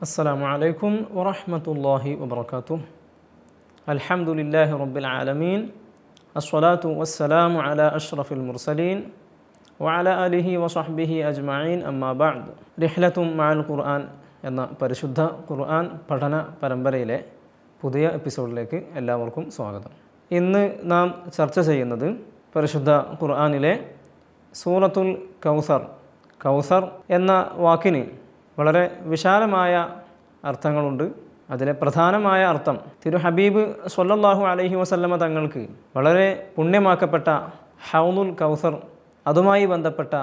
السلام عليكم ورحمة الله وبركاته الحمد لله رب العالمين الصلاة والسلام على أشرف المرسلين وعلى آله وصحبه أجمعين أما بعد رحلة مع القرآن എന്ന പരിശുദ്ധ ഖുർആൻ പഠന പരമ്പരയിലെ പുതിയ എപ്പിസോഡിലേക്ക് എല്ലാവർക്കും സ്വാഗതം ഇന്ന് നാം ചർച്ച ചെയ്യുന്നത് പരിശുദ്ധ ഖുർആനിലെ സൂറത്തുൽ കൗസർ കൗസർ എന്ന വാക്കിന് വളരെ വിശാലമായ അർത്ഥങ്ങളുണ്ട്. അതിലെ പ്രധാനമായ അർത്ഥം തിരു ഹബീബ് സൊല്ലാഹു അലഹി വസല്ലമ തങ്ങൾക്ക് വളരെ പുണ്യമാക്കപ്പെട്ട ഹൗനുൽ കൗസർ അതുമായി ബന്ധപ്പെട്ട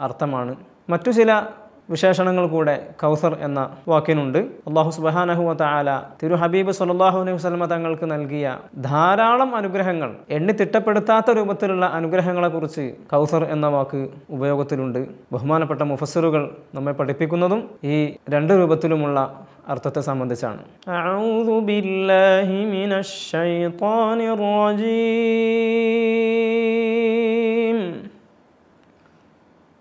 അർത്ഥമാണ്. മറ്റു ചില വിശേഷണങ്ങൾ കൂടെ കൗസർ എന്ന വാക്കിനുണ്ട്. അള്ളാഹു സുബാനഹുവ താല തിരു ഹബീബ് സുലല്ലാഹു അലൈഹി വസ്ലമ തങ്ങൾക്ക് നൽകിയ ധാരാളം അനുഗ്രഹങ്ങൾ എണ്ണി തിട്ടപ്പെടുത്താത്ത രൂപത്തിലുള്ള അനുഗ്രഹങ്ങളെക്കുറിച്ച് കൗസർ എന്ന വാക്ക് ഉപയോഗത്തിലുണ്ട്. ബഹുമാനപ്പെട്ട മുഫസറുകൾ നമ്മെ പഠിപ്പിക്കുന്നതും ഈ രണ്ട് രൂപത്തിലുമുള്ള അർത്ഥത്തെ സംബന്ധിച്ചാണ്. അഊദു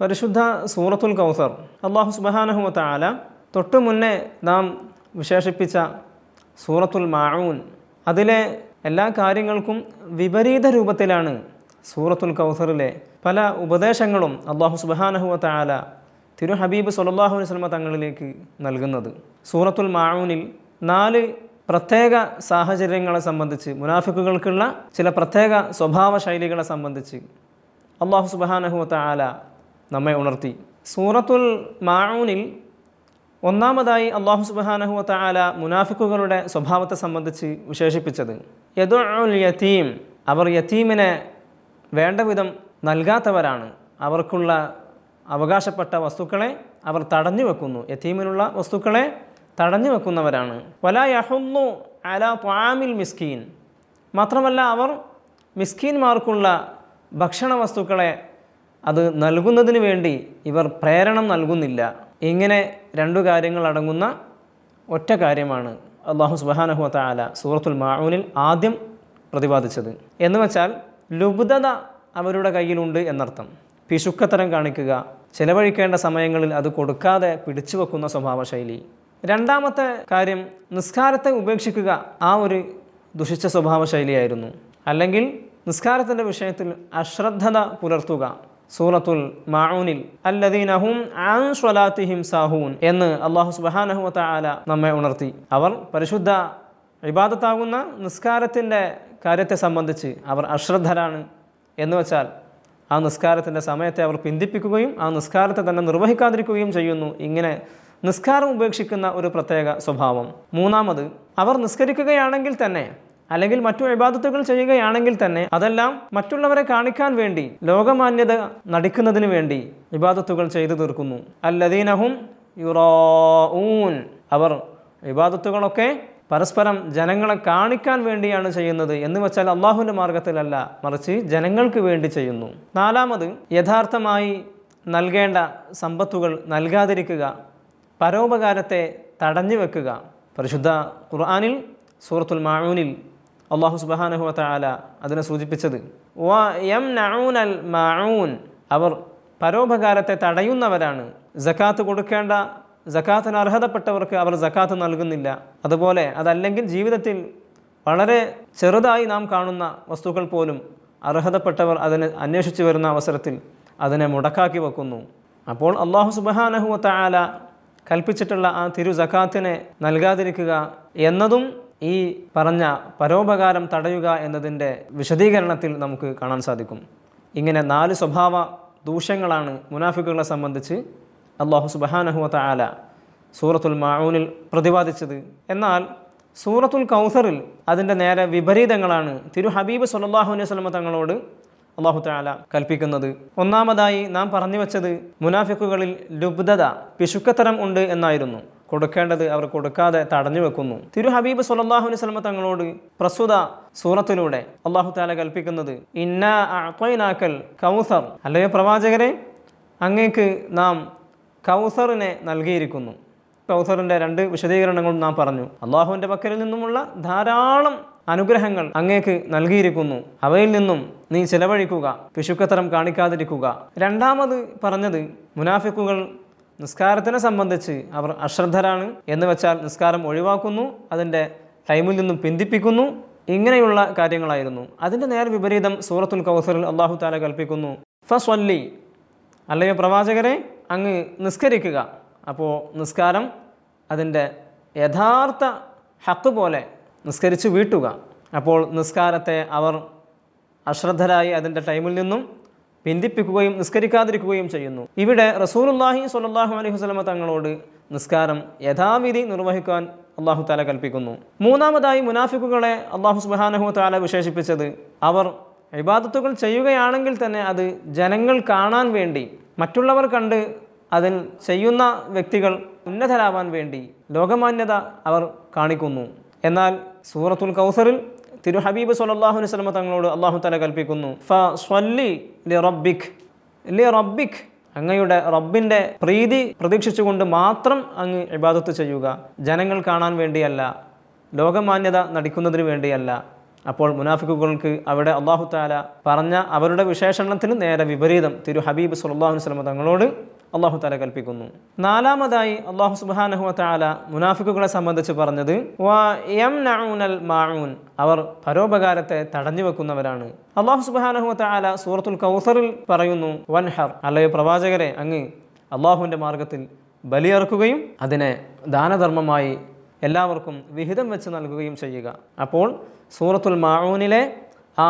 പരിശുദ്ധ സൂറത്തുൽ കൗസർ. അള്ളാഹു സുബഹാനഹുവ താല തൊട്ടു മുന്നേ നാം വിശേഷിപ്പിച്ച സൂറത്തുൽ മാഊൻ. അതിലെ എല്ലാ കാര്യങ്ങൾക്കും വിപരീത രൂപത്തിലാണ് സൂറത്തുൽ കൗസറിലെ പല ഉപദേശങ്ങളും അള്ളാഹു സുബഹാനഹുവ താല തിരു ഹബീബ് സൊല്ലാഹു വസ്ലമ തങ്ങളിലേക്ക് നൽകുന്നത്. സൂറത്തുൽ മാഊനിൽ നാല് പ്രത്യേക സാഹചര്യങ്ങളെ സംബന്ധിച്ച് മുനാഫിക്കുകൾക്കുള്ള ചില പ്രത്യേക സ്വഭാവ ശൈലികളെ സംബന്ധിച്ച് അള്ളാഹു സുബഹാനഹുവ താല നമ്മെ ഉണർത്തി. സൂറത്തുൽ മാഊനിൽ ഒന്നാമതായി അള്ളാഹു സുബാനഹുവ താല മുനാഫിക്കുകളുടെ സ്വഭാവത്തെ സംബന്ധിച്ച് വിശേഷിപ്പിച്ചത്. യദുൽ യതീം അവർ യതീമിനെ വേണ്ട വിധം നൽകാത്തവരാണ്. അവർക്കുള്ള അവകാശപ്പെട്ട വസ്തുക്കളെ അവർ തടഞ്ഞു വെക്കുന്നു. യതീമിനുള്ള വസ്തുക്കളെ തടഞ്ഞു വെക്കുന്നവരാണ്. വല യഹുന്നു അല പാമിൽ മിസ്കീൻ. മാത്രമല്ല അവർ മിസ്കീൻമാർക്കുള്ള ഭക്ഷണ വസ്തുക്കളെ അത് നൽകുന്നതിന് വേണ്ടി ഇവർ പ്രേരണം നൽകുന്നില്ല. ഇങ്ങനെ രണ്ടു കാര്യങ്ങൾ അടങ്ങുന്ന ഒറ്റ കാര്യമാണ് അള്ളാഹു സുബാനഹു താല സൂറത്തുൽ മാഊനിൽ ആദ്യം പ്രതിപാദിച്ചത്. എന്ന് വെച്ചാൽ ലുബ്ധത അവരുടെ കയ്യിലുണ്ട് എന്നർത്ഥം. പിശുക്കത്തരം കാണിക്കുക ചിലവഴിക്കേണ്ട സമയങ്ങളിൽ അത് കൊടുക്കാതെ പിടിച്ചു വെക്കുന്ന സ്വഭാവ ശൈലി രണ്ടാമത്തെ കാര്യം നിസ്കാരത്തെ ഉപേക്ഷിക്കുക ആ ഒരു ദുഷിച്ച സ്വഭാവ ശൈലിയായിരുന്നു അല്ലെങ്കിൽ നിസ്കാരത്തിന്റെ വിഷയത്തിൽ അശ്രദ്ധത പുലർത്തുക. സൂറത്തുൽ മാഊനിൽ അല്ലദീനഹും സ്വലാത്തിഹിം സാഹൂൻ എന്ന് അള്ളാഹു സുബാനഹു താല നമ്മെ ഉണർത്തി. അവർ പരിശുദ്ധ വിവാദത്താകുന്ന നിസ്കാരത്തിന്റെ കാര്യത്തെ സംബന്ധിച്ച് അവർ അശ്രദ്ധരാണ് എന്ന് വെച്ചാൽ ആ നിസ്കാരത്തിന്റെ സമയത്തെ അവർ പിന്തിപ്പിക്കുകയും ആ നിസ്കാരത്തെ തന്നെ നിർവഹിക്കാതിരിക്കുകയും ചെയ്യുന്നു. ഇങ്ങനെ നിസ്കാരം ഉപേക്ഷിക്കുന്ന ഒരു പ്രത്യേക സ്വഭാവം. മൂന്നാമത് അവർ നിസ്കരിക്കുകയാണെങ്കിൽ തന്നെ അല്ലെങ്കിൽ മറ്റു ഇബാദത്തുകൾ ചെയ്യുകയാണെങ്കിൽ തന്നെ അതെല്ലാം മറ്റുള്ളവരെ കാണിക്കാൻ വേണ്ടി ലോകമാന്യത നടിക്കുന്നതിന് വേണ്ടി വിവാദത്തുകൾ ചെയ്തു തീർക്കുന്നു. അല്ലദീനഹും യുറോഊൻ. അവർ വിവാദത്തുകളൊക്കെ പരസ്പരം ജനങ്ങളെ കാണിക്കാൻ വേണ്ടിയാണ് ചെയ്യുന്നത് എന്ന് വെച്ചാൽ അള്ളാഹുവിന്റെ മാർഗത്തിലല്ല മറിച്ച് ജനങ്ങൾക്ക് വേണ്ടി ചെയ്യുന്നു. നാലാമത് യഥാർത്ഥമായി നൽകേണ്ട സമ്പത്തുകൾ നൽകാതിരിക്കുക പരോപകാരത്തെ തടഞ്ഞു വെക്കുക. പരിശുദ്ധ ഖുർആാനിൽ സൂറത്തുൽ മാഊനിൽ അള്ളാഹു സുബാനഹു താല അതിനെ സൂചിപ്പിച്ചത്. യം നഊനൽ അവർ പരോപകാരത്തെ തടയുന്നവരാണ്. ജക്കാത്ത് കൊടുക്കേണ്ട ജക്കാത്തിന് അർഹതപ്പെട്ടവർക്ക് അവർ ജക്കാത്ത് നൽകുന്നില്ല. അതുപോലെ അതല്ലെങ്കിൽ ജീവിതത്തിൽ വളരെ ചെറുതായി നാം കാണുന്ന വസ്തുക്കൾ പോലും അർഹതപ്പെട്ടവർ അതിനെ അന്വേഷിച്ചു വരുന്ന അവസരത്തിൽ അതിനെ മുടക്കാക്കി വെക്കുന്നു. അപ്പോൾ അള്ളാഹു സുബാനഹു താല കൽപ്പിച്ചിട്ടുള്ള ആ തിരു ജക്കാത്തിനെ നൽകാതിരിക്കുക എന്നതും ഈ പറഞ്ഞ പരോപകാരം തടയുക എന്നതിന്റെ വിശദീകരണത്തിൽ നമുക്ക് കാണാൻ സാധിക്കും. ഇങ്ങനെ നാല് സ്വഭാവ ദൂഷ്യങ്ങളാണ് മുനാഫിക്കുകളെ സംബന്ധിച്ച് അള്ളാഹു സുബഹാനഹുവ ആല സൂറത്തുൽ മാഊനിൽ പ്രതിപാദിച്ചത്. എന്നാൽ സൂറത്തുൽ കൗസറിൽ അതിന്റെ നേരെ വിപരീതങ്ങളാണ് തിരു ഹബീബ് സുല്ലാഹു അലൈഹി സ്വലമ തങ്ങളോട് അള്ളാഹു താല കൽപ്പിക്കുന്നത്. ഒന്നാമതായി നാം പറഞ്ഞു വച്ചത് മുനാഫിക്കുകളിൽ ലുബ്ധത പിശുക്കത്തരം ഉണ്ട് എന്നായിരുന്നു. കൊടുക്കേണ്ടത് അവർ കൊടുക്കാതെ തടഞ്ഞു വെക്കുന്നു. തിരു ഹബീബ് സുലല്ലാഹു അലൈഹി സ്വലമ തങ്ങളോട് പ്രസ്തുത സൂറത്തിലൂടെ അള്ളാഹു താല കൽപ്പിക്കുന്നത് ഇന്നാക്കൽ കൗസർ. അല്ലയോ പ്രവാചകരെ? അങ്ങേക്ക് നാം കൗസറിനെ നൽകിയിരിക്കുന്നു. കൗസറിന്റെ രണ്ട് വിശദീകരണങ്ങളും നാം പറഞ്ഞു അള്ളാഹുവിന്റെ പക്കലിൽ നിന്നുമുള്ള ധാരാളം അനുഗ്രഹങ്ങൾ അങ്ങേക്ക് നൽകിയിരിക്കുന്നു. അവയിൽ നിന്നും നീ ചെലവഴിക്കുക പിശുക്കത്തരം കാണിക്കാതിരിക്കുക. രണ്ടാമത് പറഞ്ഞത് മുനാഫിക്കുകൾ നിസ്കാരത്തിനെ സംബന്ധിച്ച് അവർ അശ്രദ്ധരാണ് എന്ന് വെച്ചാൽ നിസ്കാരം ഒഴിവാക്കുന്നു അതിന്റെ ടൈമിൽ നിന്നും പിന്തിപ്പിക്കുന്നു ഇങ്ങനെയുള്ള കാര്യങ്ങളായിരുന്നു. അതിന്റെ നേർ വിപരീതം സൂറത്തുൽ കൗസറിൽ അള്ളാഹു താല കൽപ്പിക്കുന്നു. ഫസ്വല്ലി അല്ലയോ പ്രവാചകരെ അങ്ങ് നിസ്കരിക്കുക. അപ്പോൾ നിസ്കാരം അതിന്റെ യഥാർത്ഥ ഹക്ക് പോലെ നിസ്കരിച്ച് വീട്ടുക. അപ്പോൾ നിസ്കാരത്തെ അവർ അശ്രദ്ധരായി അതിന്റെ ടൈമിൽ നിന്നും പിന്തിപ്പിക്കുകയും നിസ്കരിക്കാതിരിക്കുകയും ചെയ്യുന്നു. ഇവിടെ റസൂലുല്ലാഹി സ്വല്ലല്ലാഹു അലൈഹി വസ്ലമ തങ്ങളോട് നിസ്കാരം യഥാവിധി നിർവഹിക്കാൻ അള്ളാഹു താല കൽപ്പിക്കുന്നു. മൂന്നാമതായി മുനാഫിക്കുകളെ അള്ളാഹു സുബാനഹു താല വിശേഷിപ്പിച്ചത് അവർ ഇബാദത്തുകൾ ചെയ്യുകയാണെങ്കിൽ തന്നെ അത് ജനങ്ങൾ കാണാൻ വേണ്ടി മറ്റുള്ളവർ കണ്ട് അതിൽ ചെയ്യുന്ന വ്യക്തികൾ ഉന്നതരാവാൻ വേണ്ടി ലോകമാന്യത അവർ കാണിക്കുന്നു. എന്നാൽ സൂറത്തുൽ കൗസറിൽ തിരു ഹബീബ് സല്ലാഹു വസ്ലമ തങ്ങളോട് അള്ളാഹു തല കൽപ്പിക്കുന്നു ഫ സ്വല്ലി ലി റബ്ബിഖ് ലി റബ്ബിഖ് അങ്ങയുടെ റബ്ബിന്റെ പ്രീതി പ്രതീക്ഷിച്ചുകൊണ്ട് മാത്രം അങ്ങ് ഇബാദത്ത് ചെയ്യുക. ജനങ്ങൾ കാണാൻ വേണ്ടിയല്ല ലോകമാന്യത നടിക്കുന്നതിന് വേണ്ടിയല്ല. അപ്പോൾ മുനാഫിക്കുകൾക്ക് അവിടെ അള്ളാഹു താല പറഞ്ഞ അവരുടെ വിശേഷണത്തിന് നേരെ വിപരീതം. തിരു ഹബീബ് സുല്ലാഹു വസ്ലമ തങ്ങളോട് അള്ളാഹു താല കൽപ്പിക്കുന്നു. നാലാമതായി അള്ളാഹു സുബാനഹു താല മുനാഫിക്കുകളെ സംബന്ധിച്ച് പറഞ്ഞത് മാഊൻ. അവർ പരോപകാരത്തെ തടഞ്ഞു വെക്കുന്നവരാണ്. അള്ളാഹു സുബാനഹു താല സൂറത്തുൽ കൗസറിൽ പറയുന്നു വൻഹർ. അല്ലയോ പ്രവാചകരെ അങ്ങ് അള്ളാഹുവിന്റെ മാർഗത്തിൽ ബലിയറക്കുകയും അതിനെ ദാനധർമ്മമായി എല്ലാവർക്കും വിഹിതം വെച്ച് നൽകുകയും ചെയ്യുക. അപ്പോൾ സൂറത്തുൽ മാഊനിലെ ആ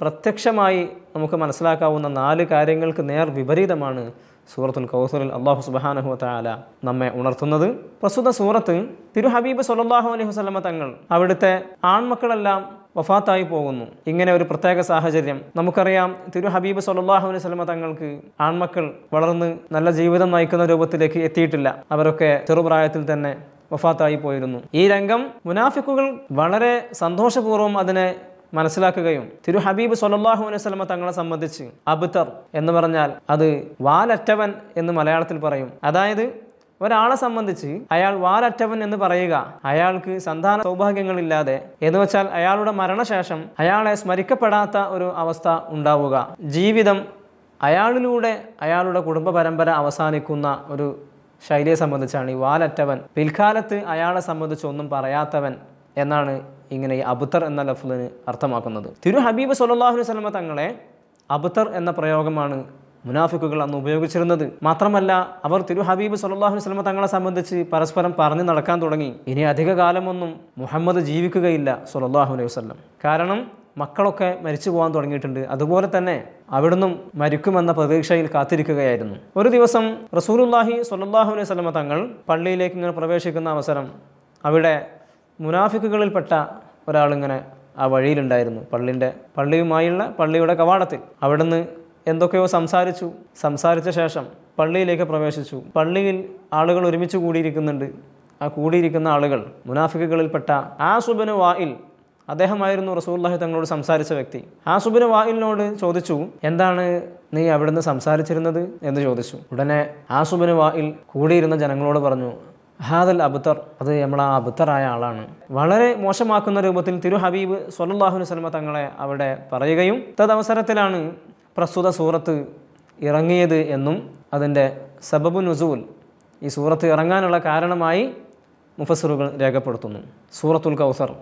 പ്രത്യക്ഷമായി നമുക്ക് മനസ്സിലാക്കാവുന്ന നാല് കാര്യങ്ങൾക്ക് നേർ വിപരീതമാണ്. സൂറത്തുൽ കൗസറിൽ അള്ളാഹു സുബാനഹു താല നമ്മെ ഉണർത്തുന്നത്. പ്രസ്തുത സൂറത്ത് തിരു ഹബീബ് സല്ലാഹു അലൈഹി വസ്ലമ തങ്ങൾ അവിടുത്തെ ആൺമക്കളെല്ലാം വഫാത്തായി പോകുന്നു. ഇങ്ങനെ ഒരു പ്രത്യേക സാഹചര്യം. നമുക്കറിയാം തിരു ഹബീബ് സല്ലാഹു അലൈഹി സ്വലമ തങ്ങൾക്ക് ആൺമക്കൾ വളർന്ന് നല്ല ജീവിതം നയിക്കുന്ന രൂപത്തിലേക്ക് എത്തിയിട്ടില്ല. അവരൊക്കെ ചെറുപ്രായത്തിൽ തന്നെ വഫാത്തായി പോയിരുന്നു. ഈ രംഗം മുനാഫിക്കുകൾ വളരെ സന്തോഷപൂർവം അതിനെ മനസ്സിലാക്കുകയും തിരു ഹബീബ് സൊല്ലാഹു അലൈഹി തങ്ങളെ സംബന്ധിച്ച് അബുത്തർ എന്ന് പറഞ്ഞാൽ അത് വാലറ്റവൻ എന്ന് മലയാളത്തിൽ പറയും. അതായത് ഒരാളെ സംബന്ധിച്ച് അയാൾ വാലറ്റവൻ എന്ന് പറയുക അയാൾക്ക് സന്താന സൗഭാഗ്യങ്ങളില്ലാതെ എന്ന് വെച്ചാൽ അയാളുടെ മരണശേഷം അയാളെ സ്മരിക്കപ്പെടാത്ത ഒരു അവസ്ഥ ഉണ്ടാവുക. ജീവിതം അയാളിലൂടെ അയാളുടെ കുടുംബ പരമ്പര അവസാനിക്കുന്ന ഒരു ശൈലിയെ സംബന്ധിച്ചാണ് ഈ വാലറ്റവൻ. പിൽക്കാലത്ത് അയാളെ സംബന്ധിച്ച് ഒന്നും പറയാത്തവൻ എന്നാണ് ഇങ്ങനെ ഈ അബുത്തർ എന്ന ലഫ്ലിന് അർത്ഥമാക്കുന്നത്. തിരു ഹബീബ് സല്ലാഹു സ്വലമ തങ്ങളെ അബുത്തർ എന്ന പ്രയോഗമാണ് മുനാഫിക്കുകൾ അന്ന് ഉപയോഗിച്ചിരുന്നത്. മാത്രമല്ല അവർ തിരു ഹബീബ് സല്ലാഹു സ്വലമ തങ്ങളെ സംബന്ധിച്ച് പരസ്പരം പറഞ്ഞു നടക്കാൻ തുടങ്ങി. ഇനി അധിക കാലമൊന്നും മുഹമ്മദ് ജീവിക്കുകയില്ല സല്ലാഹു അലൈഹി വസ്ലം കാരണം മക്കളൊക്കെ മരിച്ചു പോകാൻ തുടങ്ങിയിട്ടുണ്ട്. അതുപോലെ തന്നെ അവിടുന്നും മരിക്കുമെന്ന പ്രതീക്ഷയിൽ കാത്തിരിക്കുകയായിരുന്നു. ഒരു ദിവസം റസൂലുല്ലാഹി സ്വല്ലല്ലാഹു അലൈഹി സ്വലമ തങ്ങൾ പള്ളിയിലേക്ക് ഇങ്ങനെ പ്രവേശിക്കുന്ന അവസരം അവിടെ മുനാഫിക്കുകളിൽപ്പെട്ട ഒരാളിങ്ങനെ ആ വഴിയിലുണ്ടായിരുന്നു. പള്ളിന്റെ പള്ളിയുമായുള്ള പള്ളിയുടെ കവാടത്തിൽ. അവിടുന്ന് എന്തൊക്കെയോ സംസാരിച്ചു. സംസാരിച്ച ശേഷം പള്ളിയിലേക്ക് പ്രവേശിച്ചു. പള്ളിയിൽ ആളുകൾ ഒരുമിച്ച് കൂടിയിരിക്കുന്നുണ്ട്. ആ കൂടിയിരിക്കുന്ന ആളുകൾ മുനാഫിക്കുകളിൽപ്പെട്ട ആസുബന് വായിൽ അദ്ദേഹമായിരുന്നു റസൂല്ലാഹി തങ്ങളോട് സംസാരിച്ച വ്യക്തി. ആസുബിന് വായിലിനോട് ചോദിച്ചു എന്താണ് നീ അവിടുന്ന് സംസാരിച്ചിരുന്നത്? എന്ന് ചോദിച്ചു. ഉടനെ ആസുബിന് വായിൽ കൂടിയിരുന്ന ജനങ്ങളോട് പറഞ്ഞു ഹാദൽ അബുത്തർ അത് നമ്മൾ ആ അബുത്തറായ ആളാണ്. വളരെ മോശമാക്കുന്ന രൂപത്തിൽ തിരു ഹബീബ് സൊല്ലാഹു സ്വലമ തങ്ങളെ അവിടെ പറയുകയും തദവസരത്തിലാണ് പ്രസ്തുത സൂറത്ത് ഇറങ്ങിയത് എന്നും അതിന്റെ സബബു നുസൂൽ ഈ സൂറത്ത് ഇറങ്ങാനുള്ള കാരണമായി മുഫസറുകൾ രേഖപ്പെടുത്തുന്നു. സൂറത്തുൽ കൗസർ.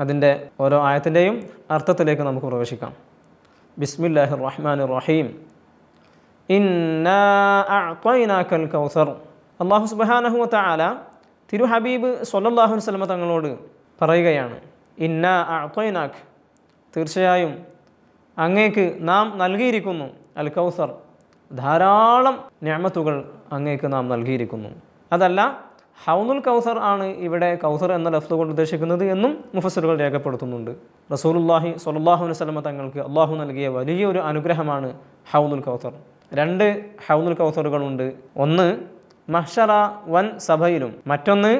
അതിന്റെ ഓരോ ആയത്തിന്റെയും അർത്ഥത്തിലേക്ക് നമുക്ക് പ്രവേശിക്കാം. ബിസ്മില്ലാഹിർ റഹ്മാൻ റഹീം. ഇന്നാ കൗസർ. അള്ളാഹു സുബാനഹു താല തിരു ഹബീബ് സൊല്ലാഹു വസ്ലമ തങ്ങളോട് പറയുകയാണ് ഇന്ന അഅ്തൈനാക്ക്. തീർച്ചയായും അങ്ങേക്ക് നാം നൽകിയിരിക്കുന്നു അൽ കൗസർ. ധാരാളം ഞാമത്തുകൾ അങ്ങേക്ക് നാം നൽകിയിരിക്കുന്നു. അതല്ല ഹൗനുൽ കൗസർ ആണ് ഇവിടെ കൗസർ എന്ന ലഫ്ത് കൊണ്ട് ഉദ്ദേശിക്കുന്നത് എന്നും മുഫസറുകൾ രേഖപ്പെടുത്തുന്നുണ്ട്. റസൂലുല്ലാഹി സൊല്ലാഹു അലൈഹി വസല്ലമ തങ്ങൾക്ക് അള്ളാഹു നൽകിയ വലിയൊരു അനുഗ്രഹമാണ് ഹൗനുൽ കൗസർ. രണ്ട് ഹൗനുൽ കൗസറുകളുണ്ട്. ഒന്ന് മഹ്ഷറ വൻ സഭയിലും മറ്റൊന്ന്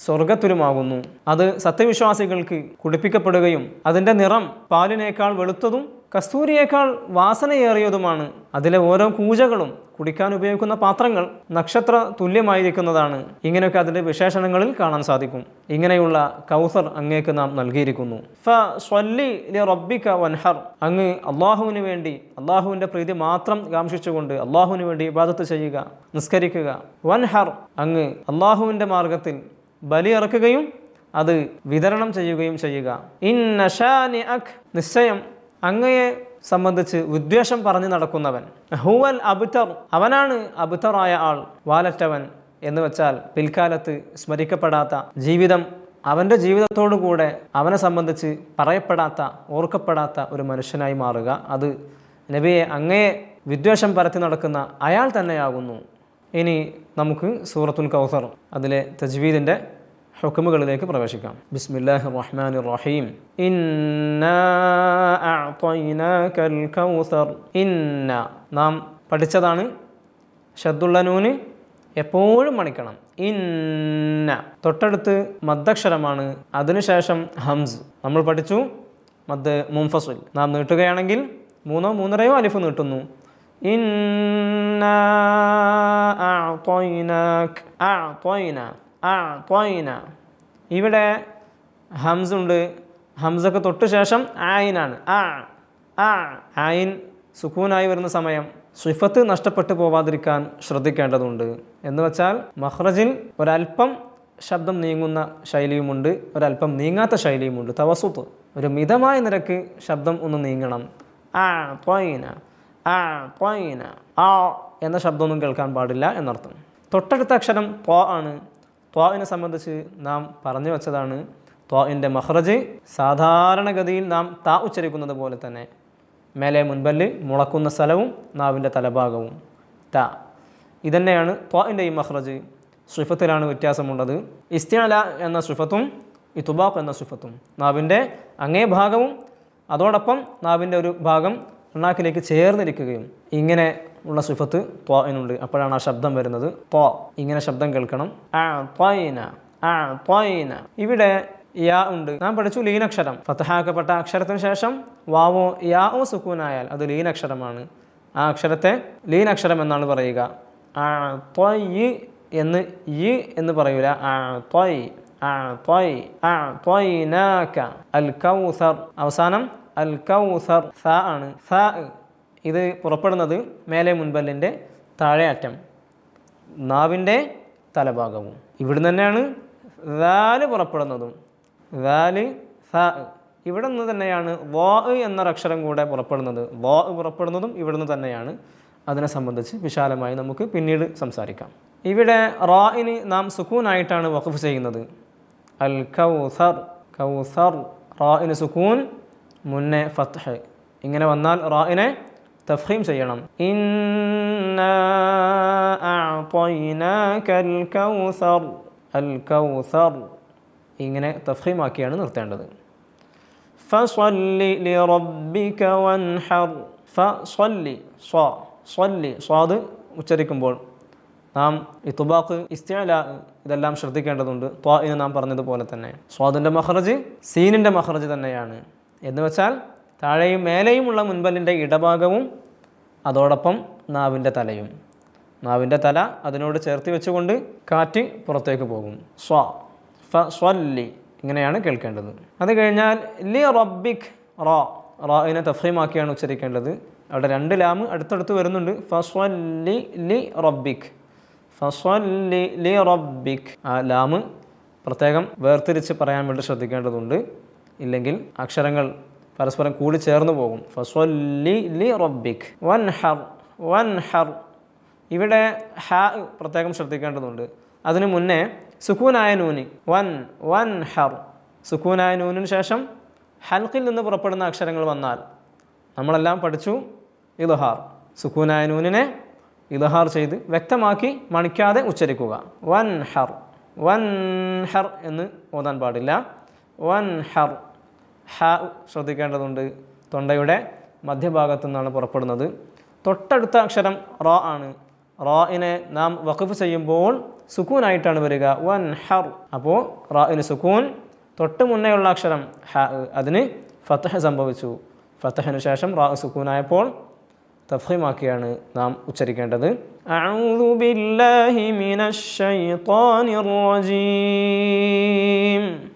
സ്വർഗത്തിലുമാകുന്നു അത് സത്യവിശ്വാസികൾക്ക് കുടിപ്പിക്കപ്പെടുകയും അതിന്റെ നിറം പാലിനേക്കാൾ വെളുത്തതും കസ്തൂരിയേക്കാൾ വാസനയേറിയതുമാണ് അതിലെ ഓരോ കൂജകളും കുടിക്കാൻ ഉപയോഗിക്കുന്ന പാത്രങ്ങൾ നക്ഷത്ര തുല്യമായിരിക്കുന്നതാണ്. ഇങ്ങനെയൊക്കെ അതിന്റെ വിശേഷണങ്ങളിൽ കാണാൻ സാധിക്കും. ഇങ്ങനെയുള്ള കൗസർ അങ്ങേക്ക് നാം നൽകിയിരിക്കുന്നു. ഫ സ്വല്ലി ലി റബ്ബിക വൻഹർ. അങ്ങ് അള്ളാഹുവിന് വേണ്ടി അള്ളാഹുവിന്റെ പ്രീതി മാത്രം കാംക്ഷിച്ചുകൊണ്ട് അള്ളാഹുവിന് വേണ്ടി ഇബാദത്ത് ചെയ്യുക നിസ്കരിക്കുക. വൻഹർ. അങ്ങ് അള്ളാഹുവിന്റെ മാർഗത്തിൽ ബലിയിറക്കുകയും അത് വിതരണം ചെയ്യുകയും ചെയ്യുക. ഇൻ നഷാനി അഖ് നിശ്ചയം അങ്ങയെ സംബന്ധിച്ച് വിദ്വേഷം പറഞ്ഞു നടക്കുന്നവൻ. ഹൂവൽ അബുത്തർ അവനാണ് അബുത്തറായ ആൾ വാലറ്റവൻ എന്ന് വെച്ചാൽ പിൽക്കാലത്ത് സ്മരിക്കപ്പെടാത്ത ജീവിതം അവന്റെ ജീവിതത്തോടു കൂടെ അവനെ സംബന്ധിച്ച് പറയപ്പെടാത്ത ഓർക്കപ്പെടാത്ത ഒരു മനുഷ്യനായി മാറുക. അത് നബിയെ അങ്ങയെ വിദ്വേഷം പരത്തി നടക്കുന്ന അയാൾ തന്നെയാകുന്നു. ഇനി നമുക്ക് സൂറത്തുൽ കൗസർ അതിലെ തജ്വീദിന്റെ ഹുക്കുമുകളിലേക്ക് പ്രവേശിക്കാം. ബിസ്മില്ലാഹി റഹ്മാൻ റഹീം ഇന്ന ഇന്ന. നാം പഠിച്ചതാണ് ഷദ്ദുള്ള നൂന് എപ്പോഴും മണിക്കണം. ഇന്ന. തൊട്ടടുത്ത് മദ്ദക്ഷരമാണ്. അതിനുശേഷം ഹംസ്. നമ്മൾ പഠിച്ചു മദ് മുംഫസുൽ നാം നീട്ടുകയാണെങ്കിൽ മൂന്നോ മൂന്നരയോ അലിഫ് നീട്ടുന്നു. ഇന്ന അഅ്തൈന അഅ്തൈന ഇവിടെ ഹംസ് ഉണ്ട് ഹംസക്ക് തൊട്ട് ശേഷം ആയിനാണ്. ആ ആ ആയിൻ സുക്കൂനായി വരുന്ന സമയം സ്വിഫത്ത് നഷ്ടപ്പെട്ടു പോവാതിരിക്കാൻ ശ്രദ്ധിക്കേണ്ടതുണ്ട്. എന്ന് വെച്ചാൽ മഹ്റജിൽ ഒരല്പം ശബ്ദം നീങ്ങുന്ന ശൈലിയുമുണ്ട് ഒരല്പം നീങ്ങാത്ത ശൈലിയുമുണ്ട്. തവസുത്ത് ഒരു മിതമായ നിരക്ക് ശബ്ദം ഒന്ന് നീങ്ങണം. ആ ത്വൈന ആ ത്വൈന ആ എന്ന ശബ്ദമൊന്നും കേൾക്കാൻ പാടില്ല എന്നർത്ഥം. തൊട്ടടുത്ത അക്ഷരം പോ ആണ്. ത്വാവിനെ സംബന്ധിച്ച് നാം പറഞ്ഞു വച്ചതാണ് ത്വാഇന്റെ മഹ്റജ് സാധാരണഗതിയിൽ നാം താ ഉച്ചരിക്കുന്നത് പോലെ തന്നെ മേലെ മുൻപല്ല് മുളക്കുന്ന സ്ഥലവും നാവിന്റെ തലഭാഗവും ത. ഇതന്നെയാണ് ത്വാഇന്റെ ഈ മഹ്റജ് സുഫത്തിലാണ് വ്യത്യാസമുള്ളത്. ഇസ്ത്യാല എന്ന സുഫത്തും ഇതുബാഖ് എന്ന സുഫത്തും നാവിന്റെ അങ്ങേ ഭാഗവും അതോടൊപ്പം നാവിന്റെ ഒരു ഭാഗം എണ്ണാക്കിലേക്ക് ചേർന്നിരിക്കുകയും ഇങ്ങനെ ഉള്ള സുഫത്ത് ത്വാഇനുണ്ട് അപ്പോഴാണ് ആ ശബ്ദം വരുന്നത്. ത്വാ. ഇങ്ങനെ ശബ്ദം കേൾക്കണം. ആ ത്വായിന. ആ ഇവിടെ യാ ഉണ്ട്. നാം പഠിച്ചു ലീനക്ഷരം. ഫത്തഹാക്കപ്പെട്ട അക്ഷരത്തിന് ശേഷം വാവോ യാവോ സുക്കൂനായാൽ അത് ലീനക്ഷരമാണ്. ആ അക്ഷരത്തെ ലീനക്ഷരം എന്നാണ് പറയുക. ആ ത്വയ് എന്ന് ഇ എന്ന് പറയൂല. ആ ത്വയ്. അൽ കൗസർ. അവസാനം അൽ കൗസർ. സ ആണ്. സ ഇത് പുറപ്പെടുന്നത് മേലെ മുൻപല്ലിന്റെ താഴെ അറ്റം നാവിന്റെ തലഭാഗവും. ഇവിടുന്ന് തന്നെയാണ് ദാൽ പുറപ്പെടുന്നതും. വാൽ സ ഇവിടെ നിന്ന് തന്നെയാണ് വോ എന്ന അക്ഷരം കൂടെ പുറപ്പെടുന്നത്. വോ പുറപ്പെടുന്നതും ഇവിടുന്ന് തന്നെയാണ്. അതിനെ സംബന്ധിച്ച് വിശാലമായി നമുക്ക് പിന്നീട് സംസാരിക്കാം. ഇവിടെ റായിന് നാം സുക്കൂനായിട്ടാണ് വഖഫ് ചെയ്യുന്നത്. അൽ കൗസർ കൗസർ റായിന് സുക്കൂൻ മുന്നേ ഫത്ത് ഇങ്ങനെ വന്നാൽ റായിനെ തഫ്ഹീം ചെയ്യണം. അൽ കൗസർ ഇങ്ങനെ തഫ്ഹീമാക്കിയാണ് നിർത്തേണ്ടത്. ഫസ്വല്ലി വൻഹർ ഫസ്വല്ലി സ്വ സ്വല്ലി സ്വാദ് ഉച്ചരിക്കുമ്പോൾ നാം ഇത്തുബാക്ക് ഇസ്തിഅല ഇതെല്ലാം ശ്രദ്ധിക്കേണ്ടതുണ്ട്. ത്വാഇന് നാം പറഞ്ഞതുപോലെ തന്നെ. സ്വാദിന്റെ മഹ്റജ് സീനിന്റെ മഹ്റജ് തന്നെയാണ്. എന്ന് വെച്ചാൽ താഴെയും മേലെയുമുള്ള മുൻപല്ലിന്റെ ഇടഭാഗവും അതോടൊപ്പം നാവിന്റെ തലയും. നാവിന്റെ തല അതിനോട് ചേർത്ത് വെച്ചുകൊണ്ട് കാറ്റ് പുറത്തേക്ക് പോകും. സ്വ ഫ സ്വല്ലി ഇങ്ങനെയാണ് കേൾക്കേണ്ടത്. അത് കഴിഞ്ഞാൽ ലി റബ്ബിക് റോ റോ ഇതിനെ തഫീമാക്കിയാണ് ഉച്ചരിക്കേണ്ടത്. അവിടെ രണ്ട് ലാമ് അടുത്തടുത്ത് വരുന്നുണ്ട്. ഫസ്വല്ലി ലി റബ്ബിക്. ഫസ്വല്ലി ലി റബ്ബിക്. ആ ലാമ് പ്രത്യേകം വേർതിരിച്ച് പറയാൻ വേണ്ടി ശ്രദ്ധിക്കേണ്ടതുണ്ട്. ഇല്ലെങ്കിൽ അക്ഷരങ്ങൾ പരസ്പരം കൂടി ചേർന്ന് പോകും. ഫസ്വല്ലി ലി റബ്ബിക്. വൻ ഹർ വൻ ഹർ ഇവിടെ ഹ പ്രത്യേകം ശ്രദ്ധിക്കേണ്ടതുണ്ട്. അതിനു മുന്നേ സുക്കൂനായ നൂനി. വൻ വൻ ഹർ സുക്കൂനായ നൂനിന് ശേഷം ഹൽക്കിൽ നിന്ന് പുറപ്പെടുന്ന അക്ഷരങ്ങൾ വന്നാൽ നമ്മളെല്ലാം പഠിച്ചു ഇലഹാർ സുക്കൂനായ നൂനിനെ ഇലഹാർ ചെയ്ത് വ്യക്തമാക്കി മണിക്കാതെ ഉച്ചരിക്കുക. വൻ ഹർ വൻ ഹർ എന്ന് ഓതാൻ പാടില്ല. വൻ ഹർ ഹ ശ്രദ്ധിക്കേണ്ടതുണ്ട്. തൊണ്ടയുടെ മധ്യഭാഗത്തു നിന്നാണ് പുറപ്പെടുന്നത്. തൊട്ടടുത്ത അക്ഷരം റോ ആണ്. റായിനെ നാം വഖഫ് ചെയ്യുമ്പോൾ സുക്കൂനായിട്ടാണ് വരിക. വൻ ഹർ അപ്പോൾ റായിന് സുക്കൂൻ. തൊട്ട് മുന്നേയുള്ള അക്ഷരം ഹ അതിന് ഫത്തഹ സംഭവിച്ചു. ഫത്തഹിനു ശേഷം റാ സുക്കൂനായപ്പോൾ തഫീമാക്കിയാണ് നാം ഉച്ചരിക്കേണ്ടത്. അഊദു ബില്ലാഹി മിനശ് ശൈത്വാനിർ റജീം.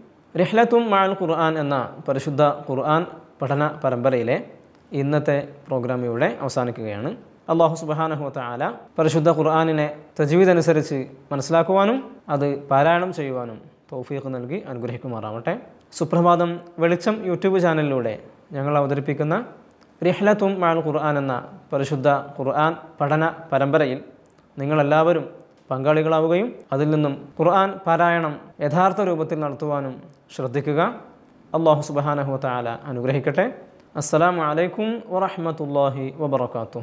റിഹ്ലത്തും മാൽ ഖുർആൻ എന്ന പരിശുദ്ധ ഖുർആൻ പഠന പരമ്പരയിലെ ഇന്നത്തെ പ്രോഗ്രാം ഇവിടെ അവസാനിക്കുകയാണ്. അള്ളാഹു സുബാനഹുത്ത ആല പരിശുദ്ധ ഖുർആാനിനെ തജീവിത് അനുസരിച്ച് മനസ്സിലാക്കുവാനും അത് പാരായണം ചെയ്യുവാനും തൗഫീഖ് നൽകി അനുഗ്രഹിക്കുമാറാവട്ടെ. സുപ്രഭാതം വെളിച്ചം യൂട്യൂബ് ചാനലിലൂടെ ഞങ്ങൾ അവതരിപ്പിക്കുന്ന റിഹ്ലത്തും മാൽ ഖുർആൻ എന്ന പരിശുദ്ധ ഖുർആൻ പഠന പരമ്പരയിൽ നിങ്ങളെല്ലാവരും പങ്കാളികളാവുകയും അതിൽ നിന്നും ഖുർആൻ പാരായണം യഥാർത്ഥ രൂപത്തിൽ നടത്തുവാനും ശ്രദ്ധിക്കുക അള്ളാഹു സുബാനഹു താല അനുഗ്രഹിക്കട്ടെ അസ്സലാമു അലൈക്കും വറഹമത്തല്ലാഹി വബർക്കാത്തു